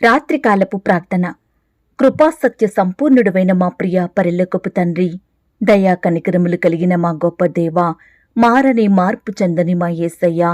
రాత్రికాలపు ప్రార్థన. కృపాసత్య సంపూర్ణుడువైన మా ప్రియ పరిల్లకపు తండ్రి దయా కనికరములు కలిగిన మా గొప్ప దేవ మారని మార్పు చెందని మా యేసయ్య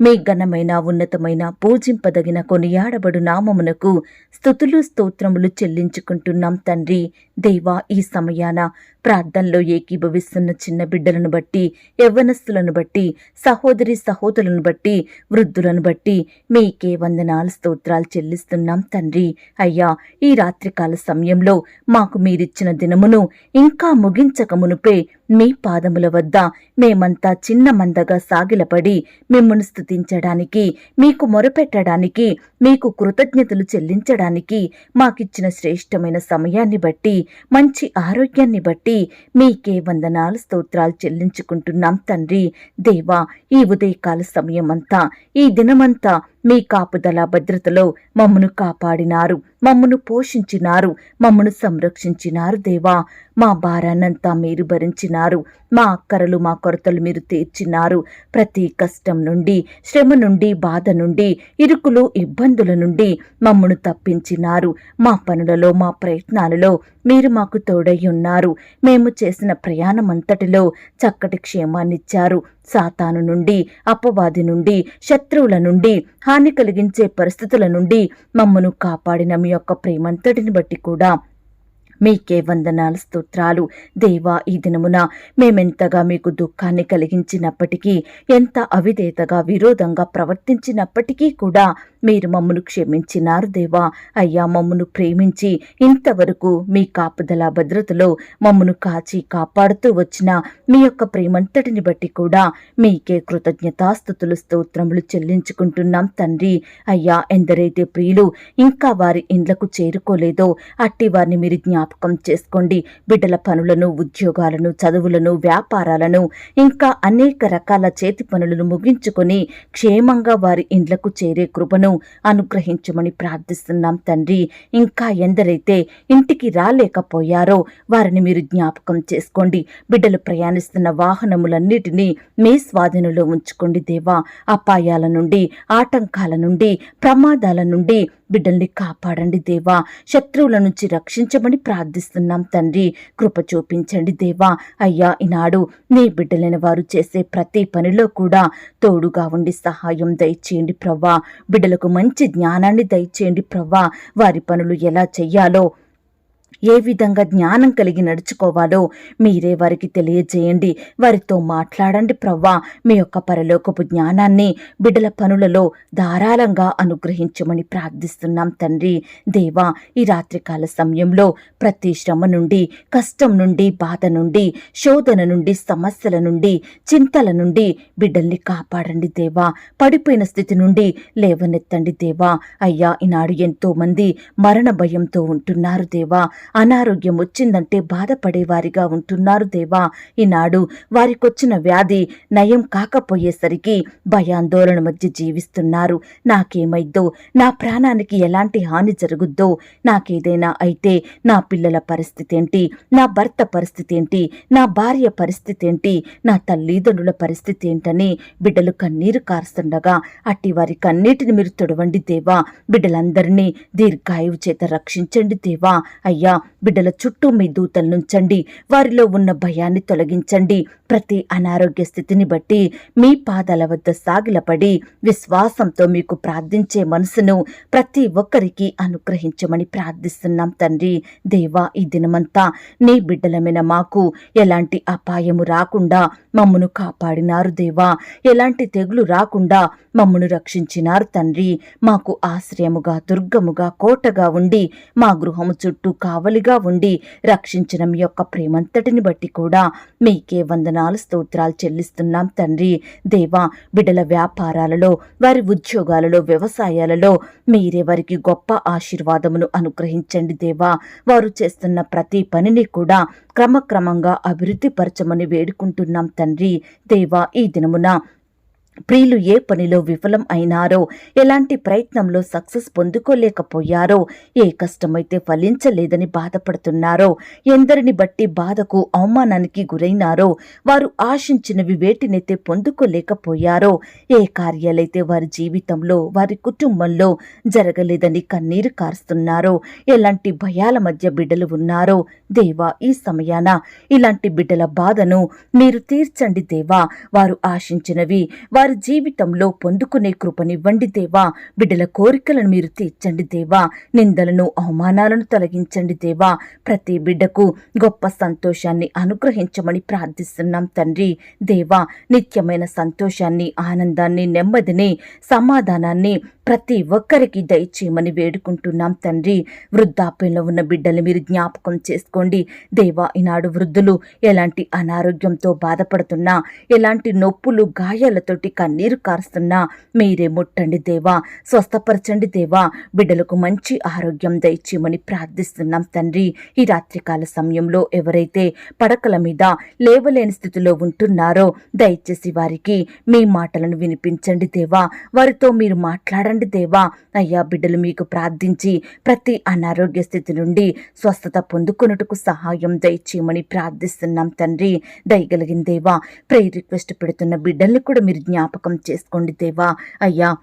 మీ ఘనమైన ఉన్నతమైన పూజింపదగిన కొనియాడబడు నామమునకు స్థుతులు స్తోత్రములు చెల్లించుకుంటున్నాం తండ్రి. దేవా ఈ సమయాన ప్రార్థనలో ఏకీభవిస్తున్న చిన్న బిడ్డలను బట్టి యవ్వనస్తులను బట్టి సహోదరి సహోదరులను బట్టి వృద్ధులను బట్టి మీకే వందనాలు స్తోత్రాలు చెల్లిస్తున్నాం తండ్రి. అయ్యా ఈ రాత్రికాల సమయంలో మాకు మీరిచ్చిన దినమును ఇంకా ముగించక మునుపే మీ పాదముల వద్ద మేమంతా చిన్న మందగా సాగిలపడి మిమ్మను స్తుతించడానికి మీకు మొరపెట్టడానికి మీకు కృతజ్ఞతలు చెల్లించడానికి మాకిచ్చిన శ్రేష్టమైన సమయాన్ని బట్టి మంచి ఆరోగ్యాన్ని బట్టి మీకే వందనాలు స్తోత్రాలు చెల్లించుకుంటున్నాం తండ్రి. దేవా ఈ ఉదయకాల సమయమంతా ఈ దినమంతా మీ కాపుదల భద్రతలో మమ్మను కాపాడినారు మమ్మను పోషించినారు మమ్మను సంరక్షించినారు దేవా. మా భారాన్నంతా మీరు భరించినారు మా అక్కరలు మా కొరతలు మీరు తీర్చినారు. ప్రతి కష్టం నుండి శ్రమ నుండి బాధ నుండి ఇరుకులు ఇబ్బందుల నుండి మమ్మను తప్పించినారు. మా పనులలో మా ప్రయత్నాలలో మీరు మాకు తోడై ఉన్నారు. మేము చేసిన ప్రయాణమంతటిలో చక్కటి క్షేమాన్నిచ్చారు. సాతాను నుండి అపవాది నుండి శత్రువుల నుండి హాని కలిగించే పరిస్థితుల నుండి మమ్మను కాపాడిన మీ యొక్క ప్రేమంతటిని బట్టి కూడా మీకే వందనాలు స్తోత్రాలు. దేవా ఈ దినమున మేమెంతగా మీకు దుఃఖాన్ని కలిగించినప్పటికీ ఎంత అవిధేతగా విరోధంగా ప్రవర్తించినప్పటికీ కూడా మీరు మమ్మను క్షమించినారు దేవా. అయ్యా మమ్మను ప్రేమించి ఇంతవరకు మీ కాపుదల భద్రతలో మమ్మను కాచి కాపాడుతూ వచ్చిన మీ యొక్క ప్రేమంతటిని బట్టి కూడా మీకే కృతజ్ఞతాస్థుతులు స్తోత్రములు చెల్లించుకుంటున్నాం తండ్రి. అయ్యా ఎందరైతే ప్రియులు ఇంకా వారి ఇండ్లకు చేరుకోలేదో అట్టి వారిని మీరు జ్ఞాపకం చేసుకోండి. బిడ్డల పనులను ఉద్యోగాలను చదువులను వ్యాపారాలను ఇంకా అనేక రకాల చేతి పనులను ముగించుకొని క్షేమంగా వారి ఇండ్లకు చేరే కృపను అనుగ్రహించమని ప్రార్థిస్తున్నాం తండ్రి. ఇంకా ఎందరైతే ఇంటికి రాలేకపోయారో వారిని మీరు జ్ఞాపకం చేసుకోండి. బిడ్డలు ప్రయాణిస్తున్న వాహనములన్నిటినీ మీ స్వాధీనంలో ఉంచుకోండి దేవా. అపాయాల నుండి ఆటంకాల నుండి ప్రమాదాల నుండి బిడ్డల్ని కాపాడండి దేవా. శత్రువుల నుంచి రక్షించమని ప్రార్థిస్తున్నాం తండ్రి. కృప చూపించండి దేవా. అయ్యా ఈనాడు నీ బిడ్డలైన వారు చేసే ప్రతి పనిలో కూడా తోడుగా ఉండి సహాయం దయచేయండి ప్రవ్వా. బిడ్డలకు మంచి జ్ఞానాన్ని దయచేయండి ప్రవ్వా. వారి పనులు ఎలా చెయ్యాలో ఏ విధంగా జ్ఞానం కలిగి నడుచుకోవాలో మీరే వారికి తెలియజేయండి. వారితో మాట్లాడండి ప్రవ్వా. మీ యొక్క పరలోకపు జ్ఞానాన్ని బిడ్డల పనులలో ధారాళంగా అనుగ్రహించమని ప్రార్థిస్తున్నాం తండ్రి. దేవా ఈ రాత్రికాల సమయంలో ప్రతి శ్రమ నుండి కష్టం నుండి బాధ నుండి శోధన నుండి సమస్యల నుండి చింతల నుండి బిడ్డల్ని కాపాడండి దేవా. పడిపోయిన స్థితి నుండి లేవనెత్తండి దేవా. అయ్యా ఈనాడు ఎంతో మంది మరణ భయంతో ఉంటున్నారు దేవా. అనారోగ్యం వచ్చిందంటే బాధపడేవారిగా ఉంటున్నారు దేవా. ఈనాడు వారికొచ్చిన వ్యాధి నయం కాకపోయేసరికి భయాందోళన మధ్య జీవిస్తున్నారు. నాకేమైద్దో? నా ప్రాణానికి ఎలాంటి హాని జరుగుద్దో? నాకేదైనా అయితే నా పిల్లల పరిస్థితి ఏంటి నా భర్త పరిస్థితి ఏంటి నా భార్య పరిస్థితి ఏంటి నా తల్లిదండ్రుల పరిస్థితి ఏంటని బిడ్డలు కన్నీరు కారుస్తుండగా అట్టి వారి కన్నీటిని మీరు తొడవండి దేవా. బిడ్డలందరినీ దీర్ఘాయువు చేత రక్షించండి దేవా. అయ్యా బిడ్డల చుట్టూ మీ దూతలనుంచండి వారిలో ఉన్న భయాన్ని తొలగించండి. ప్రతి అనారోగ్య స్థితిని బట్టి మీ పాదాల వద్ద సాగిలపడి విశ్వాసంతో మీకు ప్రార్థించే మనసును ప్రతి ఒక్కరికి అనుగ్రహించమని ప్రార్థిస్తున్నాం తండ్రి. దేవా ఈ దినమంతా నీ బిడ్డలమైన మాకు ఎలాంటి అపాయము రాకుండా మమ్మను కాపాడినారు దేవా. ఎలాంటి తెగులు రాకుండా మమ్మను రక్షించినారు తండ్రి. మాకు ఆశ్రయముగా దుర్గముగా కోటగా ఉండి మా గృహము చుట్టూ కావలిగా ఉండి రక్షించడం యొక్క ప్రేమంతటిని బట్టి కూడా మీకే వందనాలు స్తోత్రాలు చెల్లిస్తున్నాం తండ్రి. దేవా బిడల వ్యాపారాలలో వారి ఉద్యోగాలలో వ్యవసాయాలలో మీరే వారికి గొప్ప ఆశీర్వాదమును అనుగ్రహించండి దేవా. వారు చేస్తున్న ప్రతి పనిని కూడా క్రమక్రమంగా అభివృద్ధి పరచమని వేడుకుంటున్నాం తండ్రి. దేవా ఈ దినమున ప్రియులు ఏ పనిలో విఫలం అయినారో ఎలాంటి ప్రయత్నంలో సక్సెస్ పొందుకోలేకపోయారో ఏ కష్టమైతే ఫలించలేదని బాధపడుతున్నారో ఎందరిని బట్టి బాధకు అవమానానికి గురైనారో వారు ఆశించినవి వేటినైతే పొందుకోలేకపోయారో ఏ కార్యాలైతే వారి జీవితంలో వారి కుటుంబంలో జరగలేదని కన్నీరు కారుస్తున్నారో ఎలాంటి భయాల మధ్య బిడ్డలు ఉన్నారో దేవా ఈ సమయాన ఇలాంటి బిడ్డల బాధను మీరు తీర్చండి దేవా వారు ఆశించినవి వారి జీవితంలో పొందుకునే కృపనివ్వండి దేవా. బిడ్డల కోరికలను మీరు తీర్చండి దేవా. నిందలను అవమానాలను తొలగించండి దేవా. ప్రతి బిడ్డకు గొప్ప సంతోషాన్ని అనుగ్రహించమని ప్రార్థిస్తున్నాం తండ్రి. దేవా నిత్యమైన సంతోషాన్ని ఆనందాన్ని నెమ్మదిని సమాధానాన్ని ప్రతి ఒక్కరికి దయచేయమని వేడుకుంటున్నాం తండ్రి. వృద్ధాప్యంలో ఉన్న బిడ్డలు మీరు జ్ఞాపకం చేసుకోండి. దేవా ఈనాడు వృద్ధులు ఎలాంటి అనారోగ్యంతో బాధపడుతున్నా ఎలాంటి నొప్పులు గాయాలతోటి కన్నీరు కారుస్తున్నా మీరే ముట్టండి దేవా స్వస్థపరచండి దేవా. బిడ్డలకు మంచి ఆరోగ్యం దయచేయమని ప్రార్థిస్తున్నాం తండ్రి. ఈ రాత్రికాల సమయంలో ఎవరైతే పడకల మీద లేవలేని స్థితిలో ఉంటున్నారో దయచేసి వారికి మీ మాటలను వినిపించండి దేవా. వారితో మీరు మాట్లాడండి. దేవా. అయ్యా బిడ్డలు మీకు ప్రార్థించి ప్రతి అనారోగ్య స్థితి నుండి స్వస్థత పొందుకొనుటకు సహాయం దయచేయమని ప్రార్థిస్తున్నాం తండ్రి. దయగలిగిన దేవా ప్రే రిక్వెస్ట్ పెడుతున్న బిడ్డల్ని కూడా మీరు జ్ఞాపకం చేసుకోండి దేవా. అయ్యా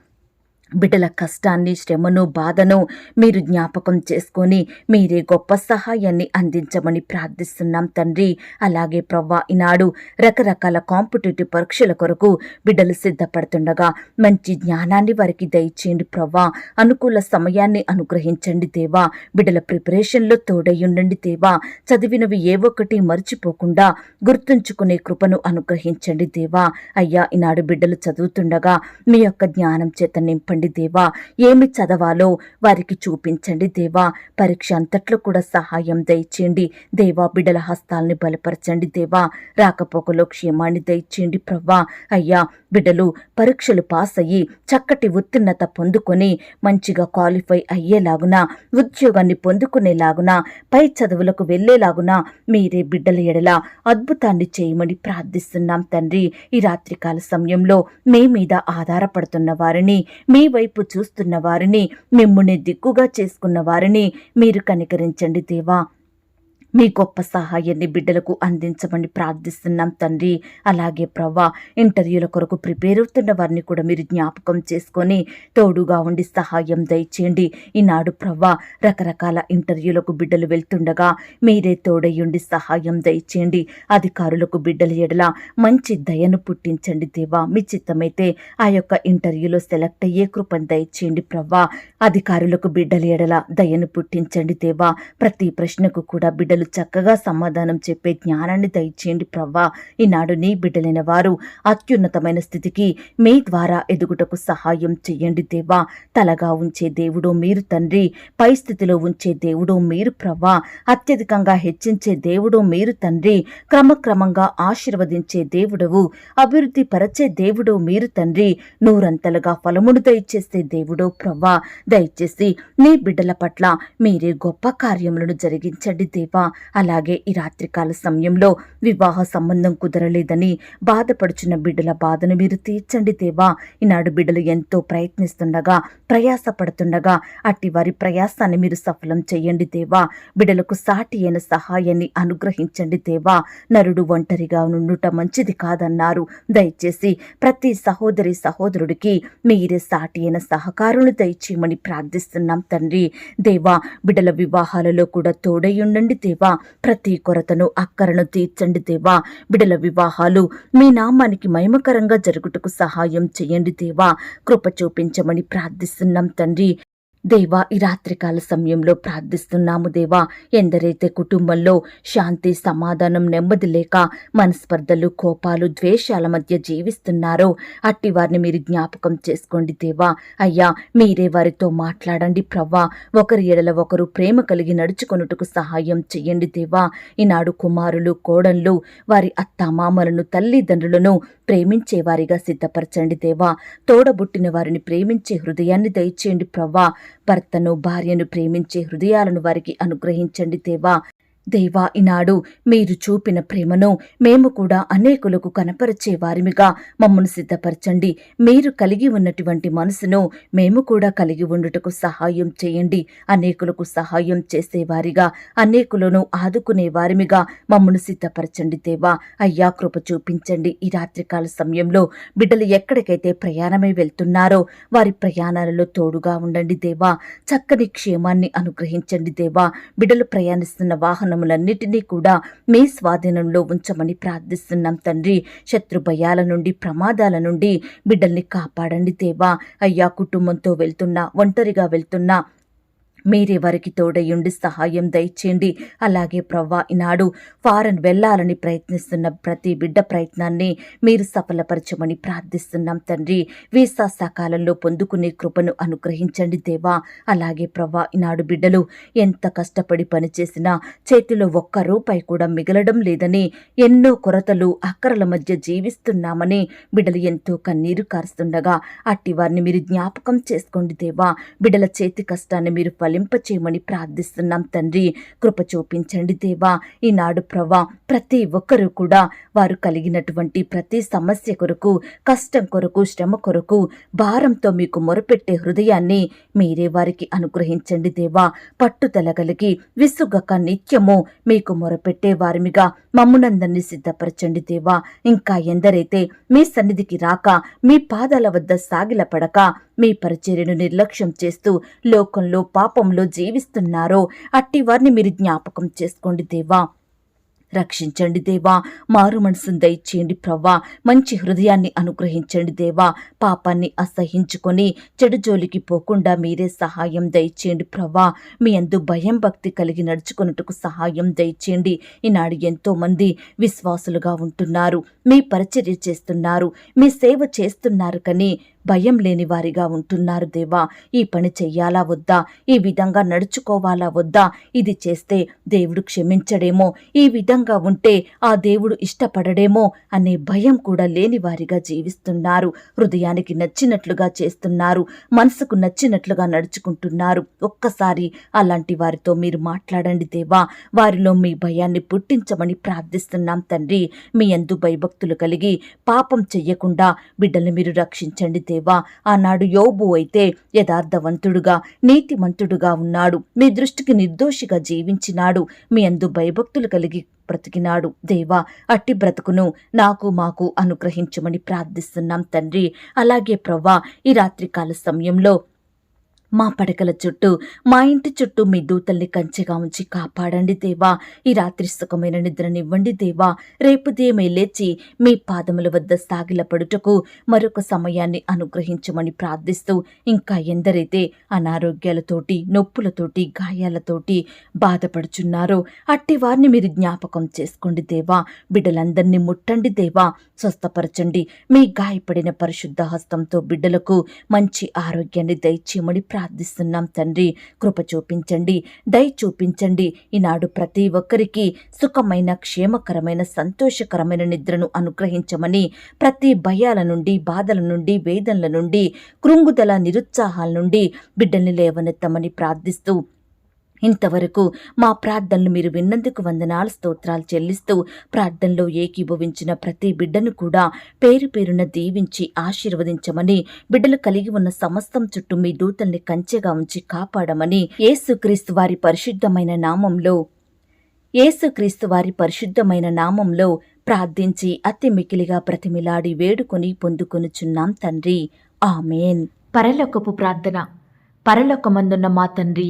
బిడ్డల కష్టాన్ని శ్రమను బాధను మీరు జ్ఞాపకం చేసుకొని మీరే గొప్ప సహాయాన్ని అందించమని ప్రార్థిస్తున్నాం తండ్రి. అలాగే ప్రవ్వా ఈనాడు రకరకాల కాంపిటేటివ్ పరీక్షల కొరకు బిడ్డలు సిద్ధపడుతుండగా మంచి జ్ఞానాన్ని వారికి దయచేయండి ప్రవ్వా. అనుకూల సమయాన్ని అనుగ్రహించండి దేవా. బిడ్డల ప్రిపరేషన్లో తోడయ్యుండండి దేవా. చదివినవి ఏ ఒక్కటి మర్చిపోకుండా గుర్తుంచుకునే కృపను అనుగ్రహించండి దేవా. అయ్యా ఈనాడు బిడ్డలు చదువుతుండగా మీ యొక్క జ్ఞానం చేత నింపండి. దేవా. ఏమి చదవాలో వారికి చూపించండి దేవా. పరీక్ష అంతట్లో కూడా సహాయం దయచేయండి. దేవా బిడ్డల హస్తాల్ని బలపరచండి దేవా. రాకపోకలో క్షేమాన్ని దయచేయండి ప్రవ్వా. అయ్యా బిడ్డలు పరీక్షలు పాస్ అయ్యి చక్కటి ఉత్తీర్ణత పొందుకొని మంచిగా క్వాలిఫై అయ్యేలాగున ఉద్యోగాన్ని పొందుకునేలాగున పై చదువులకు వెళ్ళేలాగున మీరే బిడ్డల ఎడల అద్భుతాన్ని చేయమని ప్రార్థిస్తున్నాం తండ్రి. ఈ రాత్రికాల సమయంలో మీ మీద ఆధారపడుతున్న వారిని మీ వైపు చూస్తున్న వారిని మిమ్ముని దిక్కుగా చేసుకున్న వారిని మీరు కనికరించండి దేవా. మీ గొప్ప సహాయాన్ని బిడ్డలకు అందించమని ప్రార్థిస్తున్నాం తండ్రి. అలాగే ప్రవ్వా ఇంటర్వ్యూల కొరకు ప్రిపేర్ అవుతున్న వారిని కూడా మీరు జ్ఞాపకం చేసుకొని తోడుగా ఉండి సహాయం దయచేయండి. ఈనాడు ప్రవ్వా రకరకాల ఇంటర్వ్యూలకు బిడ్డలు వెళ్తుండగా మీరే తోడయ్యుండి సహాయం దయచేయండి. అధికారులకు బిడ్డల ఎడల మంచి దయను పుట్టించండి దేవా. మీ చిత్తమైతే ఆ యొక్క ఇంటర్వ్యూలో సెలెక్ట్ అయ్యే కృపను దయచేయండి ప్రవ్వా. అధికారులకు బిడ్డల ఎడల దయను పుట్టించండి దేవా. ప్రతి ప్రశ్నకు కూడా బిడ్డలు చక్కగా సమాధానం చెప్పే జ్ఞానాన్ని దయచేయండి ప్రవ్వా. ఈనాడు నీ బిడ్డలైన వారు అత్యున్నతమైన స్థితికి మీ ద్వారా ఎదుగుటకు సహాయం చెయ్యండి దేవా. తలగా ఉంచే దేవుడు మీరు తండ్రి. పై స్థితిలో ఉంచే దేవుడు మీరు ప్రవ్వా. అత్యధికంగా హెచ్చించే దేవుడు మీరు తండ్రి. క్రమక్రమంగా ఆశీర్వదించే దేవుడవు. అభివృద్ధి పరచే దేవుడు మీరు తండ్రి. నూరంతలుగా ఫలమును దయచేసే దేవుడో ప్రవ్వా. దయచేసి నీ బిడ్డల పట్ల మీరే గొప్ప కార్యములను జరిగించండి దేవా. అలాగే ఈ రాత్రికాల సమయంలో వివాహ సంబంధం కుదరలేదని బాధపడుచున్న బిడ్డల బాధను మీరు తీర్చండి దేవా. ఈనాడు బిడ్డలు ఎంతో ప్రయత్నిస్తుండగా ప్రయాసపడుతుండగా అట్టి వారి ప్రయాసాన్ని మీరు సఫలం చేయండి దేవా. బిడ్డలకు సాటి అయిన సహాయాన్ని అనుగ్రహించండి దేవా. నరుడు ఒంటరిగా నుండుట మంచిది కాదన్నారు. దయచేసి ప్రతి సహోదరి సహోదరుడికి మీరే సాటి అయిన సహకారులు దయచేయమని ప్రార్థిస్తున్నాం తండ్రి. దేవా బిడ్డల వివాహాలలో కూడా తోడై ఉండండి దేవా. ప్రతి కొరతను అక్కరను తీర్చండి దేవా. బిడల వివాహాలు మీ నామానికి మహిమకరంగా జరుగుటకు సహాయం చేయండి దేవా. కృప చూపించమని ప్రార్థిస్తున్నాం తండ్రి. దేవా ఈ రాత్రికాల సమయంలో ప్రార్థిస్తున్నాము దేవా. ఎందరైతే కుటుంబంలో శాంతి సమాధానం నెమ్మది లేక మనస్పర్ధలు కోపాలు ద్వేషాల మధ్య జీవిస్తున్నారో అట్టి వారిని మీరు జ్ఞాపకం చేసుకోండి దేవా. అయ్యా మీరే వారితో మాట్లాడండి ప్రవ్వా. ఒకరి ఎడల ఒకరు ప్రేమ కలిగి నడుచుకొనుటకు సహాయం చెయ్యండి దేవా. ఈనాడు కుమారులు కోడళ్ళు వారి అత్తామామలను తల్లిదండ్రులను ప్రేమించేవారిగా సిద్ధపరచండి దేవా. తోడబుట్టిన వారిని ప్రేమించే హృదయాన్ని దయచేయండి ప్రవ్వా. భర్తను భార్యను ప్రేమించే హృదయాలను వారికి అనుగ్రహించండి దేవా. దేవా ఈనాడు మీరు చూపిన ప్రేమను మేము కూడా అనేకులకు కనపరిచే వారిమిగా మమ్మను సిద్ధపరచండి. మీరు కలిగి ఉన్నటువంటి మనసును మేము కూడా కలిగి ఉండుటకు సహాయం చేయండి. అనేకులకు సహాయం చేసేవారిగా అనేకులను ఆదుకునే వారిమిగా మమ్మను సిద్ధపరచండి దేవా. అయ్యా కృప చూపించండి. ఈ రాత్రికాల సమయంలో బిడ్డలు ఎక్కడికైతే ప్రయాణమై వెళ్తున్నారో వారి ప్రయాణాలలో తోడుగా ఉండండి దేవా. చక్కని క్షేమాన్ని అనుగ్రహించండి దేవా. బిడ్డలు ప్రయాణిస్తున్న వాహనం వాహనములన్నిటినీ కూడా మీ స్వాధీనంలో ఉంచమని ప్రార్థిస్తున్నాం తండ్రి. శత్రు భయాల నుండి ప్రమాదాల నుండి బిడ్డల్ని కాపాడండి దేవా. అయ్యా కుటుంబంతో వెళ్తున్నా ఒంటరిగా వెళ్తున్నా మీరే వారికి తోడయుండి సహాయం దయచేయండి. అలాగే ప్రవ్వా ఈనాడు ఫారెన్ వెళ్ళాలని ప్రయత్నిస్తున్న ప్రతి బిడ్డ ప్రయత్నాన్ని మీరు సఫలపరచమని ప్రార్థిస్తున్నాం తండ్రి. వీసా సకాలంలో పొందుకునే కృపను అనుగ్రహించండి దేవా. అలాగే ప్రవ్వా ఈనాడు బిడ్డలు ఎంత కష్టపడి పనిచేసినా చేతిలో ఒక్క రూపాయి కూడా మిగలడం లేదని ఎన్నో కొరతలు అక్కరల మధ్య జీవిస్తున్నామని బిడ్డలు ఎంతో కన్నీరు కారుస్తుండగా అట్టి వారిని మీరు జ్ఞాపకం చేసుకోండి దేవా. బిడ్డల చేతి కష్టాన్ని మీరు ఫలింపచేయమని ప్రార్థిస్తున్నాం తండ్రి. కృప చూపించండి దేవా. ఈనాడు ప్రభా ప్రతి ఒక్కరూ కూడా వారు కలిగినటువంటి ప్రతి సమస్య కొరకు కష్టం కొరకు శ్రమ కొరకు భారంతో మీకు మొరపెట్టే హృదయాన్ని మీరే వారికి అనుగ్రహించండి దేవా. పట్టుదల కలిగి విసుగక నిత్యము మీకు మొరపెట్టే వారిమిగా మమ్మునందరినీ సిద్ధపరచండి దేవా. ఇంకా ఎందరైతే మీ సన్నిధికి రాక మీ పాదాల వద్ద సాగిలపడక మీ పరిచర్యను నిర్లక్ష్యం చేస్తూ లోకంలో పాపంలో జీవిస్తున్నారో అట్టి వారిని మీరు జ్ఞాపకం చేసుకోండి దేవా. రక్షించండి దేవా. మారు మనసును దయచేయండి ప్రవ్వా. మంచి హృదయాన్ని అనుగ్రహించండి దేవా. పాపాన్ని అసహించుకొని చెడు జోలికి పోకుండా మీరే సహాయం దయచేయండి ప్రవ్వా. మీ అందు భయం భక్తి కలిగి నడుచుకున్నట్టుకు సహాయం దయచేయండి. ఈనాడు ఎంతోమంది విశ్వాసులుగా ఉంటున్నారు. మీ పరిచర్య చేస్తున్నారు. మీ సేవ చేస్తున్నారు కానీ భయం లేని వారిగా ఉంటున్నారు దేవా. ఈ పని చెయ్యాలా వద్దా? ఈ విధంగా నడుచుకోవాలా వద్దా? ఇది చేస్తే దేవుడు క్షమించడేమో. ఈ విధంగా ఉంటే ఆ దేవుడు ఇష్టపడడేమో అనే భయం కూడా లేని వారిగా జీవిస్తున్నారు. హృదయానికి నచ్చినట్లుగా చేస్తున్నారు. మనసుకు నచ్చినట్లుగా నడుచుకుంటున్నారు. ఒక్కసారి అలాంటి వారితో మీరు మాట్లాడండి దేవా. వారిలో మీ భయాన్ని పుట్టించమని ప్రార్థిస్తున్నాం తండ్రి. మీ అందు భయభక్తులు కలిగి పాపం చెయ్యకుండా బిడ్డల్ని మీరు రక్షించండి దేవా ఆనాడు యోబు అయితే యథార్థవంతుడుగా నీతిమంతుడుగా ఉన్నాడు. మీ దృష్టికి నిర్దోషిగా జీవించినాడు. మీ అందు భయభక్తులు కలిగి బ్రతికినాడు. దేవా అట్టి బ్రతుకును నాకు మాకు అనుగ్రహించమని ప్రార్థిస్తున్నాం తండ్రి. అలాగే ప్రవ్వా ఈ రాత్రికాల సమయంలో మా పడకల చుట్టూ మా ఇంటి చుట్టూ మీ దూతల్ని కంచెగా ఉంచి కాపాడండి దేవా. ఈ రాత్రి సుఖమైన నిద్రనివ్వండి దేవా. రేపు దేమే లేచి మీ పాదముల వద్ద సాగిలపడుటకు మరొక సమయాన్ని అనుగ్రహించమని ప్రార్థిస్తూ ఇంకా ఎందరైతే అనారోగ్యాలతోటి నొప్పులతోటి గాయాలతోటి బాధపడుచున్నారో అట్టి వారిని మీరు జ్ఞాపకం చేసుకోండి దేవా. బిడ్డలందరినీ ముట్టండి దేవా. స్వస్థపరచండి. మీ గాయపడిన పరిశుద్ధ హస్తంతో బిడ్డలకు మంచి ఆరోగ్యాన్ని దయచేయమని ప్రార్థిస్తున్నాం తండ్రి. కృప చూపించండి దయ చూపించండి. ఈనాడు ప్రతి ఒక్కరికి సుఖమైన క్షేమకరమైన సంతోషకరమైన నిద్రను అనుగ్రహించమని ప్రతి భయాల నుండి బాధల నుండి వేదనల నుండి కృంగుదల నిరుత్సాహాల నుండి బిడ్డల్ని లేవనెత్తమని ప్రార్థిస్తూ ఇంతవరకు మా ప్రార్థనలు మీరు విన్నందుకు వందనాలు స్తోత్రాలు చెల్లిస్తూ ప్రార్థనలో ఏకీభవించిన ప్రతి బిడ్డను కూడా పేరు పేరున దీవించి ఆశీర్వదించమని బిడ్డలు కలిగి ఉన్న సమస్తం చుట్టూ మీ దూతల్ని కంచెగా ఉంచి కాపాడమని యేసుక్రీస్తు వారి పరిశుద్ధమైన నామంలో యేసుక్రీస్తు వారి పరిశుద్ధమైన నామంలో ప్రార్థించి అతి మికిలిగా ప్రతిమిలాడి వేడుకొని పొందుకొనుచున్నాం తండ్రి. ఆమెన్. పరలోకపు ప్రార్థన. పరలోకమందున్న మా తండ్రి